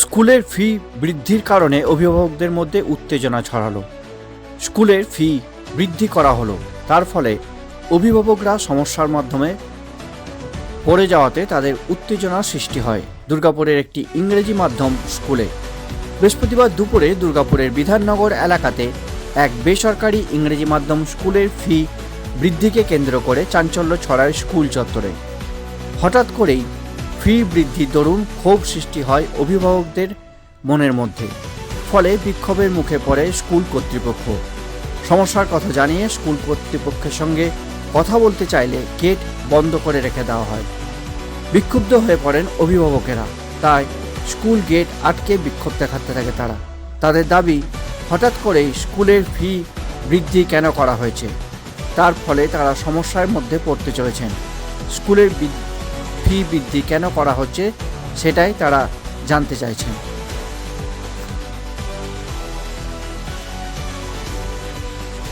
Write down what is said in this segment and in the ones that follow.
স্কুলের ফি বৃদ্ধির কারণে অভিভাবকদের মধ্যে উত্তেজনা ছড়ালো। স্কুলের ফি বৃদ্ধি করা হলো, তার ফলে অভিভাবকরা সমস্যার মাধ্যমে পড়ে যাওয়াতে তাদের উত্তেজনার সৃষ্টি হয়। দুর্গাপুরের একটি ইংরেজি মাধ্যম স্কুলে বৃহস্পতিবার দুপুরে দুর্গাপুরের বিধাননগর এলাকাতে এক বেসরকারি ইংরেজি মাধ্যম স্কুলের ফি বৃদ্ধিকে কেন্দ্র করে চাঞ্চল্য ছড়ায় স্কুল চত্বরে। হঠাৎ করেই ফি বৃদ্ধির দরুন ক্ষোভ সৃষ্টি হয় অভিভাবকদের মনের মধ্যে ফলে বিক্ষোভের মুখে পড়ে স্কুল কর্তৃপক্ষ। সমস্যার কথা জানিয়ে স্কুল কর্তৃপক্ষের সঙ্গে কথা বলতে চাইলে গেট বন্ধ করে রেখে দেওয়া হয়। বিক্ষুব্ধ হয়ে পড়েন অভিভাবকেরা। তাই স্কুল গেট আটকে বিক্ষোভ দেখাতে থাকে তারা। তাদের দাবি, হঠাৎ করেই স্কুলের ফি বৃদ্ধি কেন করা হয়েছে? তার ফলে তারা সমস্যার মধ্যে পড়তে চলেছেন। স্কুলের ফি বৃদ্ধি কেন করা হচ্ছে সেটাই তারা জানতে চাইছেন।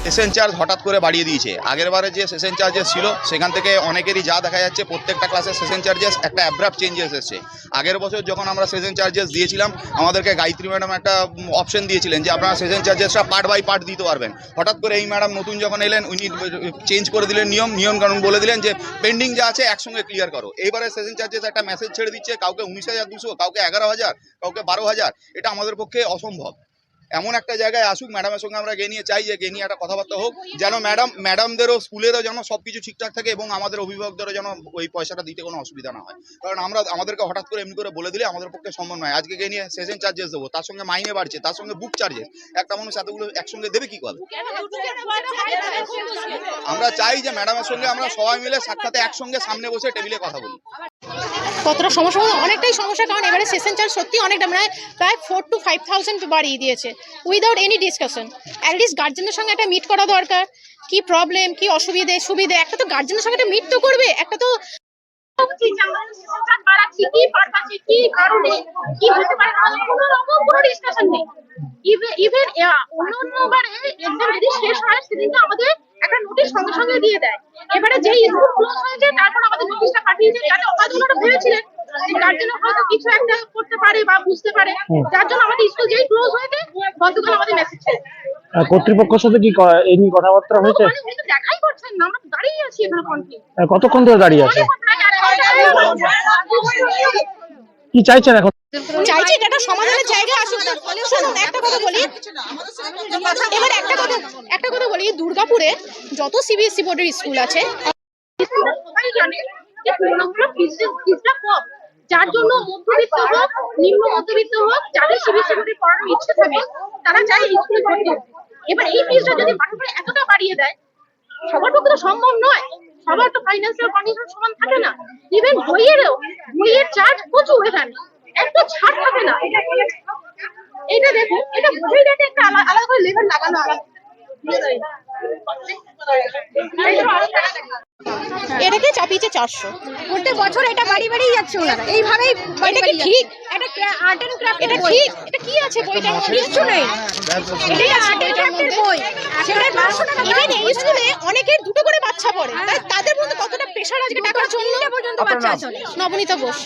সেশন চার্জ হঠাৎ করে বাড়িয়ে দিয়েছে। আগের বারে যে সেশন চার্জেস ছিল, সেখান থেকে অনেকেরই যা দেখা যাচ্ছে, প্রত্যেকটা ক্লাসের সেশন চার্জেস একটা অ্যাব্রাপ চেঞ্জেস এসেছে। আগের বছর যখন আমরা সেশন চার্জেস দিয়েছিলাম, আমাদেরকে গায়ত্রী ম্যাডাম একটা অপশন দিয়েছিলেন যে, আপনারা সেশন চার্জেসটা পার্ট বাই পার্ট দিতে পারবেন। হঠাৎ করে এই ম্যাডাম নতুন যখন এলেন, উনি চেঞ্জ করে দিলেন নিয়ম। নিয়ম কানুন বলে দিলেন যে পেন্ডিং যা আছে একসঙ্গে ক্লিয়ার করো। এইবারে সেশন চার্জেস একটা মেসেজ ছেড়ে দিচ্ছে, কাউকে উনিশ হাজার দুশো, কাউকে এগারো হাজার, কাউকে বারো হাজার। এটা আমাদের পক্ষে অসম্ভব। এমন একটা জায়গায় আসুক ম্যাডামের সঙ্গে আমরা গিয়ে নিয়ে চাই যে গিয়ে নিয়ে একটা কথাবার্তা হোক, যেন ম্যাডাম ম্যাডামদেরও স্কুলেরও যেন সব কিছু ঠিকঠাক থাকে এবং আমাদের অভিভাবকদেরও যেন ওই পয়সাটা দিতে কোনো অসুবিধা না হয়। কারণ আমরা, আমাদেরকে হঠাৎ করে এমনি করে বলে দিলে আমাদের পক্ষে সম্ভব নয়। আজকে গিয়ে নিয়ে সেশন চার্জেস দেবো, তার সঙ্গে মাইনে বাড়ছে, তার সঙ্গে বুক চার্জেস একটা মানুষ এতগুলো একসঙ্গে দেবে কি করে? আমরা চাই যে ম্যাডামের সঙ্গে আমরা সবাই মিলে সাক্ষাতে একসঙ্গে সামনে বসে টেবিলে কথা বলি। কতটা সমস্যা বলতে অনেকটাই সমস্যা, কারণ এবারে সেশন চার্জ সত্যি অনেকটা মানে প্রায় ফোর টু ফাইভ থাউজেন্ড বাড়িয়ে দিয়েছে। উইদাউট এনি ডিসকাশন অ্যাটলিস্ট গার্জেনের সঙ্গে একটা মিট করা দরকার। কি প্রবলেম কি অসুবিধে, সুবিধে? একটা তো গার্জেনের সঙ্গে একটা মিট তো করবে। একটা তো অন্য অন্য যদি শেষ হয় আমাদের নোটিশ সঙ্গে সঙ্গে দিয়ে দেয়। এবারে যেই স্কুল ক্লোজ হয়েছে তারপর আমাদের নোটিশটা পাঠিয়েছে যাতে হয়তো ওনারা ভেবেছিলেন যে হয়তো কিছু একটা করতে পারে বা বুঝতে পারে। যার জন্য আমাদের স্কুল যেই ক্লোজ হয়েছে গতকাল আমাদের মেসেজ কর্তৃপক্ষের সাথে কি এই নিয়ে কথাবার্তা হয়েছে? মানে দেখাই করছেন না আমরা দাঁড়িয়ে আছি এখানে কতক্ষণ ধরে দাঁড়িয়ে আছে? কি চাইছেন এখন? চাইছি এটা সমাধানের জায়গা আসুক শুনুন, একটা কথা বলি। এবার একটা কথা একটা কথা বলি। দুর্গাপুরে যত সিবিএসসি বোর্ডের স্কুল আছে, যার জন্য মধ্যবিত্ত হোক, নিম্ন মধ্যবিত্ত হোক, যাদের সিবিএসসি বোর্ডে পড়ানোর ইচ্ছে থাকে, তারা চায় স্কুলে ভর্তি এবার এই ফিসটা যদি পাঠাগারে এতটা বাড়িয়ে দেয়, সবার পক্ষে তো সম্ভব নয়। সবার তো ফাইন্যান্সিয়াল কন্ডিশন সমান থাকে না। ইভেন বইয়েরও, বইয়ের চার্জ প্রচুর এখানে এত ছাড় থাকে না। এটা দেখুন এটা রেটে একটা আলাদা করে লেভেল লাগানো আলাদা। এটাকে চাপিয়েছে চারশো? প্রত্যেক বছর এটা বাড়ি বাড়ি যাচ্ছে ওনারা। এইভাবেই বাড়ি এটা কি ঠিক? এটা আর্ট এন্ড ক্রাফট এটা ঠিক? এটা কি আছে মধ্যে কিচ্ছু নেই। এটাই আছে আর্ট এন্ড ক্রাফটের বই। সেটা পাঁচশো টাকা ইভেন এই স্কুলে অনেকের দুটো করে বাচ্চা পড়ে। তাই তাদের মধ্যে কতটা প্রেশার আজকে টাকার জন্য পর্যন্ত বাচ্চা আছে। নবনীতা বোস